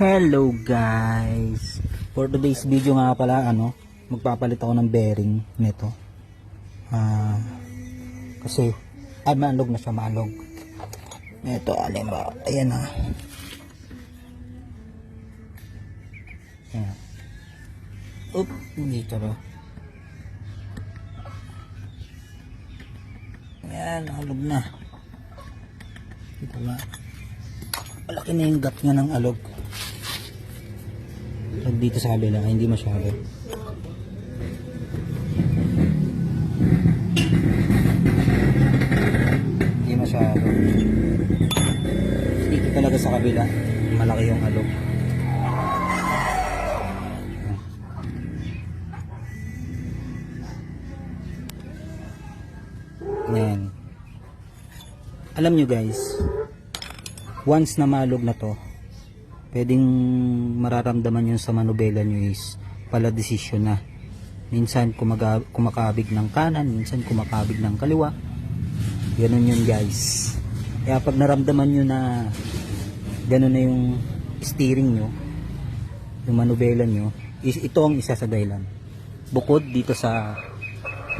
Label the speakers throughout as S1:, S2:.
S1: Hello guys! For today's video nga pala, ano, magpapalit ako ng bearing nito. Ah, kasi, ay maalog na siya, maalog. Ito, alin ba? Ayan na. Ayan. Oop, dito ba? Ayan, alog na. Dito ba? Malaki na yung gap niya ng alog. Dito sa kabila, hindi masyado. Hindi masyado. Dito talaga sa kabila, malaki yung alog. Ayan. Alam nyo guys, once na malog na to, pwedeng mararamdaman yun sa manubela nyo is pala desisyon na. Minsan kumaga, kumakabig ng kanan, minsan kumakabig ng kaliwa. Ganun yun guys. Kaya pag naramdaman nyo na ganun na yung steering nyo, yung manubela nyo, is ito ang isa sa dahilan. Bukod dito sa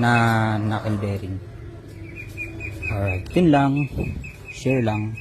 S1: na knuckle bearing. Alright, yun lang. Share lang.